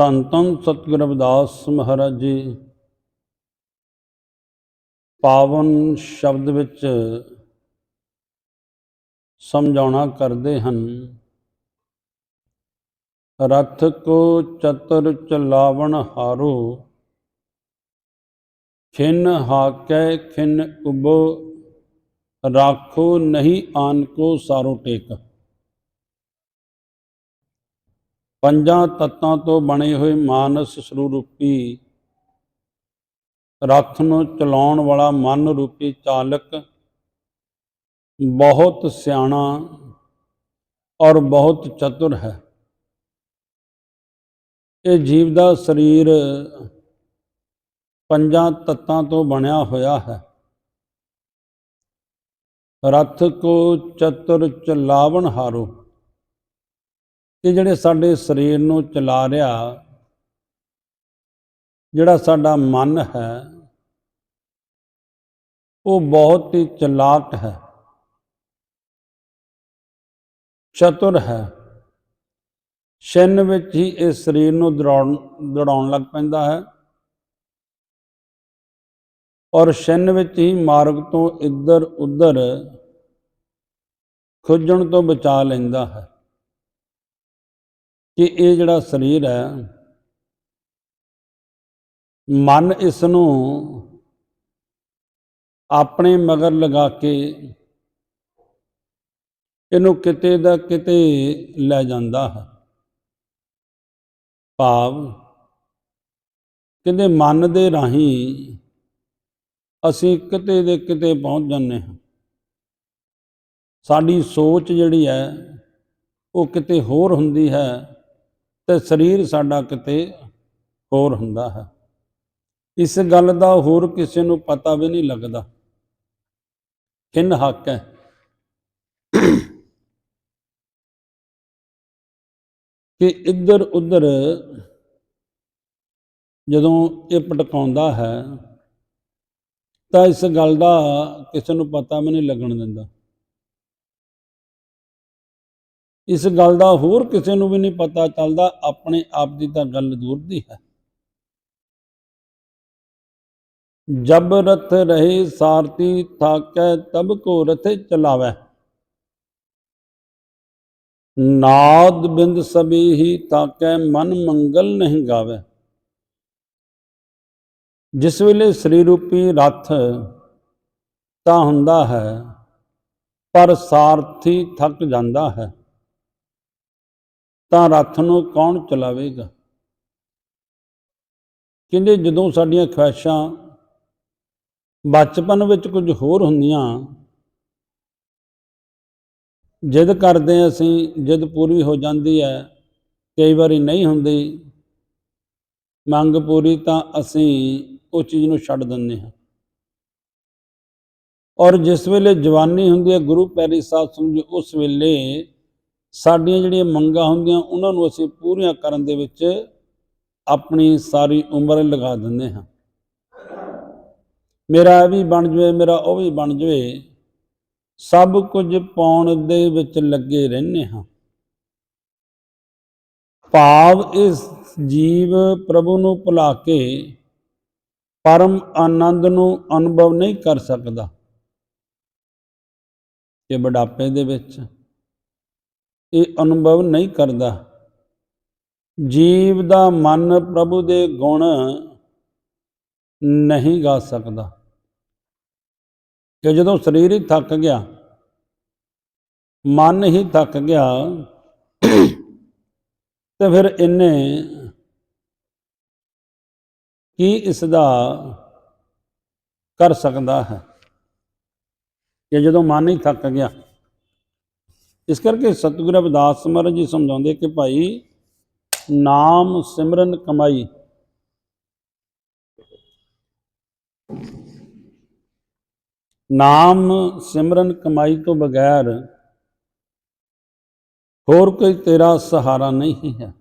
ਧੰਨ ਧੰਨ ਸਤਿਗੁਰ ਰਵਿਦਾਸ ਮਹਾਰਾਜ ਜੀ। ਪਾਵਨ ਸ਼ਬਦ ਵਿੱਚ ਸਮਝਾਉਣਾ ਕਰਦੇ ਹਨ, ਰਥ ਕੋ ਚਤੁਰ ਚਲਾਵਣ ਹਾਰੋ, ਖਿਨ ਹਾਕੈ ਖਿਨ ਉਬੋ, ਰਾਖੋ ਨਹੀਂ ਆਨ ਕੋ ਸਾਰੋ ਟੇਕ। ਪੰਜਾਂ ਤੱਤਾਂ ਤੋਂ ਬਣੇ ਹੋਏ ਮਾਨਸ ਸਰੂਪੀ ਰਥ ਨੂੰ ਚਲਾਉਣ ਵਾਲਾ ਮਨ ਰੂਪੀ ਚਾਲਕ ਬਹੁਤ ਸਿਆਣਾ ਔਰ ਬਹੁਤ ਚਤੁਰ ਹੈ। ਇਹ ਜੀਵ ਦਾ ਸਰੀਰ ਪੰਜਾਂ ਤੱਤਾਂ ਤੋਂ ਬਣਿਆ ਹੋਇਆ ਹੈ। ਰਥ ਕੋ ਚਤੁਰ ਚਲਾਵਣ ਹਾਰੋ। ਇਹ ਜਿਹੜੇ ਸਾਡੇ ਸਰੀਰ ਨੂੰ ਚਲਾ ਰਿਹਾ, ਜਿਹੜਾ ਸਾਡਾ ਮਨ ਹੈ, ਉਹ ਬਹੁਤ ਹੀ ਚਲਾਕ ਹੈ, ਚਤੁਰ ਹੈ। ਛਿੰਨ ਵਿੱਚ ਹੀ ਇਹ ਸਰੀਰ ਨੂੰ ਦੌੜਾਉਣ ਦੌੜਾਉਣ ਲੱਗ ਪੈਂਦਾ ਹੈ। ਔਰ ਛਿੰਨ ਵਿੱਚ ਹੀ ਮਾਰਗ ਤੋਂ ਇੱਧਰ ਉੱਧਰ ਖੁੱਜਣ ਤੋਂ ਬਚਾ ਲੈਂਦਾ ਹੈ। ਕਿ ਇਹ ਜਿਹੜਾ ਸਰੀਰ ਹੈ, ਮਨ ਇਸ ਨੂੰ ਆਪਣੇ ਮਗਰ ਲਗਾ ਕੇ ਇਹਨੂੰ ਕਿਤੇ ਦਾ ਕਿਤੇ ਲੈ ਜਾਂਦਾ ਹੈ। ਭਾਵ ਕਹਿੰਦੇ ਮਨ ਦੇ ਰਾਹੀਂ ਅਸੀਂ ਕਿਤੇ ਦੇ ਕਿਤੇ ਪਹੁੰਚ ਜਾਂਦੇ ਹਾਂ। ਸਾਡੀ ਸੋਚ ਜਿਹੜੀ ਹੈ, ਉਹ ਕਿਤੇ ਹੋਰ ਹੁੰਦੀ ਹੈ। ਤੇ ਸਰੀਰ ਸਾਡਾ ਕਿਤੇ ਹੋਰ ਹੁੰਦਾ ਹੈ। ਇਸ ਗੱਲ ਦਾ ਹੋਰ ਕਿਸੇ ਨੂੰ ਪਤਾ ਵੀ ਨਹੀਂ ਲੱਗਦਾ। ਕਿੰਨ ਹੱਕ ਹੈ। ਕਿ ਇੱਧਰ ਉੱਧਰ ਜਦੋਂ ਇਹ ਪਟਕਾਉਂਦਾ ਹੈ, ਤਾਂ ਇਸ ਗੱਲ ਦਾ ਕਿਸੇ ਨੂੰ ਪਤਾ ਵੀ ਨਹੀਂ ਲੱਗਣ ਦਿੰਦਾ। ਇਸ ਗੱਲ ਦਾ ਹੋਰ ਕਿਸੇ ਨੂੰ ਵੀ ਨਹੀਂ ਪਤਾ ਚੱਲਦਾ, ਆਪਣੇ ਆਪ ਦੀ ਤਾਂ ਗੱਲ ਦੂਰ ਦੀ ਹੈ। ਜਬ ਰਥ ਰਹੇ ਸਾਰਤੀ ਥਾਕੈ, ਤਬ ਕੋ ਰਥੇ ਚਲਾਵੈ। ਨਾਦ ਬਿੰਦ ਸਭੀ ਹੀ ਤਾਕੈ ਮਨ ਮੰਗਲ ਨਹੀਂ ਗਾਵੇ। ਜਿਸ ਵੇਲੇ ਸ੍ਰੀ ਰੂਪੀ ਰਥ ਤਾਂ ਹੁੰਦਾ ਹੈ, ਪਰ ਸਾਰਥੀ ਥੱਕ ਜਾਂਦਾ ਹੈ। ਤਾਂ ਰੱਥ ਨੂੰ ਕੌਣ ਚਲਾਵੇਗਾ? ਕਹਿੰਦੇ ਜਦੋਂ ਸਾਡੀਆਂ ਖੁਆਇਸ਼ਾਂ ਬਚਪਨ ਵਿੱਚ ਕੁਝ ਹੋਰ ਹੁੰਦੀਆਂ, ਜਿੱਦ ਕਰਦੇ ਅਸੀਂ, ਜਿੱਦ ਪੂਰੀ ਹੋ ਜਾਂਦੀ ਹੈ, ਕਈ ਵਾਰੀ ਨਹੀਂ ਹੁੰਦੀ, ਮੰਗ ਪੂਰੀ ਤਾਂ ਅਸੀਂ ਉਹ ਚੀਜ਼ ਨੂੰ ਛੱਡ ਦਿੰਦੇ ਹਾਂ। ਔਰ ਜਿਸ ਵੇਲੇ ਜਵਾਨੀ ਹੁੰਦੀ ਹੈ, ਗੁਰੂ ਪੈਰੀ ਸਾਹਿਬ ਸਮਝੋ, ਉਸ ਵੇਲੇ ਸਾਡੀਆਂ ਜਿਹੜੀਆਂ ਮੰਗਾਂ ਹੁੰਦੀਆਂ, ਉਹਨਾਂ ਨੂੰ ਅਸੀਂ ਪੂਰੀਆਂ ਕਰਨ ਦੇ ਵਿੱਚ ਆਪਣੀ ਸਾਰੀ ਉਮਰ ਲਗਾ ਦਿੰਦੇ ਹਾਂ। ਮੇਰਾ ਇਹ ਵੀ ਬਣ ਜਵੇ, ਮੇਰਾ ਉਹ ਵੀ ਬਣ ਜਵੇ, ਸਭ ਕੁਝ ਪਾਉਣ ਦੇ ਵਿੱਚ ਲੱਗੇ ਰਹਿੰਦੇ ਹਾਂ। ਭਾਵ ਇਸ ਜੀਵ ਪ੍ਰਭੂ ਨੂੰ ਭੁਲਾ ਕੇ ਪਰਮ ਆਨੰਦ ਨੂੰ ਅਨੁਭਵ ਨਹੀਂ ਕਰ ਸਕਦਾ। ਕਿ ਬੁਢਾਪੇ ਦੇ ਵਿੱਚ ਇਹ ਅਨੁਭਵ ਨਹੀਂ ਕਰਦਾ। ਜੀਵ ਦਾ ਮਨ ਪ੍ਰਭੂ ਦੇ ਗੁਣ ਨਹੀਂ ਗਾ ਸਕਦਾ। ਕਿ ਜਦੋਂ ਸਰੀਰ ਹੀ ਥੱਕ ਗਿਆ, ਮਨ ਹੀ ਥੱਕ ਗਿਆ, ਤੇ ਫਿਰ ਇਹਨੇ ਕੀ ਇਸ ਦਾ ਕਰ ਸਕਦਾ ਹੈ? ਕਿ ਜਦੋਂ ਮਨ ਹੀ ਥੱਕ ਗਿਆ ਇਸ ਕਰਕੇ ਸਤਿਗੁਰੂ ਰਵਿਦਾਸ ਮਹਾਰਾਜ ਜੀ ਸਮਝਾਉਂਦੇ ਕਿ ਭਾਈ ਨਾਮ ਸਿਮਰਨ ਕਮਾਈ। ਨਾਮ ਸਿਮਰਨ ਕਮਾਈ ਤੋਂ ਬਗੈਰ ਹੋਰ ਕੋਈ ਤੇਰਾ ਸਹਾਰਾ ਨਹੀਂ ਹੈ।